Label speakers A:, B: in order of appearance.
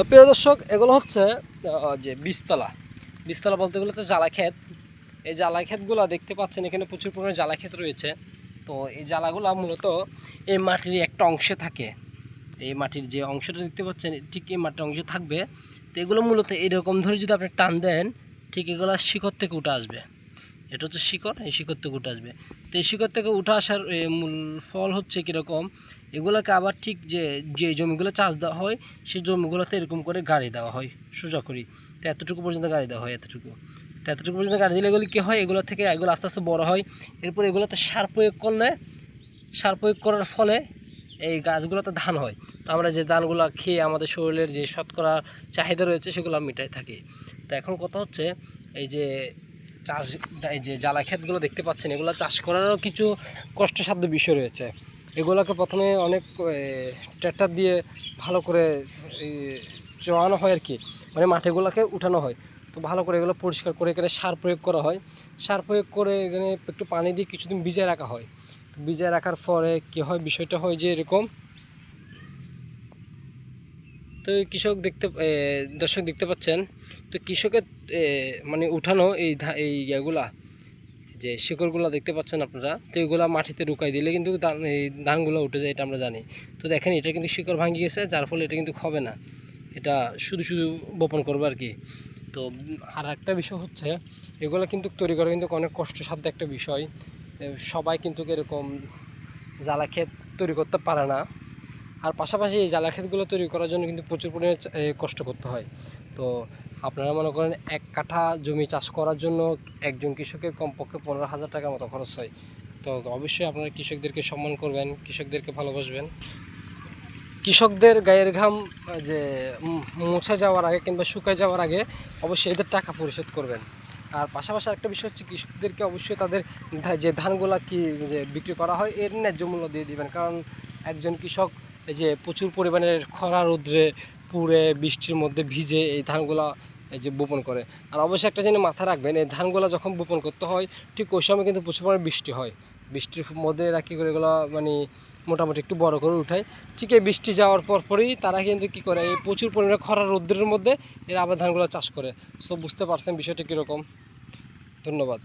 A: তো প্রিয় দর্শক, এগুলো হচ্ছে যে বীজতলা। বীজতলা বলতে গেলে তো জ্বালা ক্ষেত এই জ্বালা ক্ষেতগুলো দেখতে পাচ্ছেন, এখানে প্রচুর পরিমাণে জ্বালা ক্ষেত রয়েছে। তো এই জ্বালাগুলো মূলত এই মাটির একটা অংশে থাকে। এই মাটির যে অংশটা দেখতে পাচ্ছেন, ঠিক এই মাটির অংশ থাকবে। তো এগুলো মূলত এরকম ধরে যদি আপনি টান দেন, ঠিক এগুলো শিকড় থেকে উঠে আসবে। এটা হচ্ছে শিকড়, এই শিকড় থেকে উঠে আসবে। তো এই শিকড় থেকে উঠে আসার মূল ফল হচ্ছে কীরকম? এগুলোকে আবার ঠিক যে যে জমিগুলো চাষ দেওয়া হয়, সেই জমিগুলোতে এরকম করে গাড়ি দেওয়া হয়, সোজা করি। তো এতটুকু পর্যন্ত গাড়ি দেওয়া হয়, এতটুকু। তো এতটুকু পর্যন্ত গাড়ি দিলে এগুলো কী হয়? এগুলো থেকে এগুলো আস্তে আস্তে বড় হয়। এরপর এগুলোতে সার প্রয়োগ করলে, সার প্রয়োগ করার ফলে এই গাছগুলোতে ধান হয়। তো আমরা যে ধানগুলো খেয়ে আমাদের শরীরের যে শতকরা চাহিদা রয়েছে, সেগুলো মিটাই থাকি। তো এখন কথা হচ্ছে, এই যে চাষ, এই যে জ্বালা ক্ষেতগুলো দেখতে পাচ্ছেন, এগুলো চাষ করারও কিছু কষ্টসাধ্য বিষয় রয়েছে। এগুলোকে প্রথমে অনেক ট্র্যাক্টর দিয়ে ভালো করে চোয়ানো হয় আর কি। মানে মাটিগুলোকে উঠানো হয়। তো ভালো করে এগুলো পরিষ্কার করে এখানে সার প্রয়োগ করা হয়। সার প্রয়োগ করে এখানে একটু পানি দিয়ে কিছুদিন ভিজিয়ে রাখা হয়। তো ভিজিয়ে রাখার পরে কী হয়, বিষয়টা হয় যে এরকম। তো কৃষক দেখতে দর্শক দেখতে পাচ্ছেন। তো কৃষকের মানে উঠানো এই এই ইয়েগুলা যে শিকড়গুলো দেখতে পাচ্ছেন আপনারা, তো এগুলো মাটিতে ঢুকাই দিলে কিন্তু ধানগুলো উঠে যায়, এটা আমরা জানি। তো দেখেন, এটা কিন্তু শিকড় ভাঙি গেছে, যার ফলে এটা কিন্তু হবে না। এটা শুধু শুধু বপন করব আর কি। তো আর একটা বিষয় হচ্ছে, এগুলো কিন্তু তৈরি করা কিন্তু অনেক কষ্টসাধ্য একটা বিষয়। সবাই কিন্তু এরকম জ্বালা ক্ষেত তৈরি করতে পারে না। আর পাশাপাশি এই জ্বালা ক্ষেতগুলো তৈরি করার জন্য কিন্তু প্রচুর পরিমাণে কষ্ট করতে হয়। তো আপনারা মনে করেন এক কাঠা জমি চাষ করার জন্য একজন কৃষকের কমপক্ষে পনেরো হাজার টাকার মতো খরচ হয়। তো অবশ্যই আপনারা কৃষকদেরকে সম্মান করবেন, কৃষকদেরকে ভালোবাসবেন। কৃষকদের গায়ের ঘাম যে মুছে যাওয়ার আগে কিংবা শুকায় যাওয়ার আগে অবশ্যই এদের টাকা পরিশোধ করবেন। আর পাশাপাশি একটা বিষয় হচ্ছে কৃষকদেরকে অবশ্যই তাদের যে ধানগুলা কি, যে বিক্রি করা হয়, এর ন্যায্য মূল্য দিয়ে দিবেন। কারণ একজন কৃষক যে প্রচুর পরিমাণের খরা, রৌদ্রে পুড়ে বৃষ্টির মধ্যে ভিজে এই ধানগুলা এই যে বপন করে। আর অবশ্যই একটা জিনিস মাথায় রাখবেন, এই ধানগুলো যখন বপন করতে হয়, ঠিক ওই সময় কিন্তু প্রচুর পরিমাণে বৃষ্টি হয়। বৃষ্টির মধ্যে এরা কী করে এগুলো মানে মোটামুটি একটু বড় করে উঠায়। ঠিক এই বৃষ্টি যাওয়ার পর পরই তারা কিন্তু কী করে, এই প্রচুর পরিমাণে খরা রৌদ্রের মধ্যে এরা আবার ধানগুলো চাষ করে। সব বুঝতে পারছেন বিষয়টা কীরকম? ধন্যবাদ।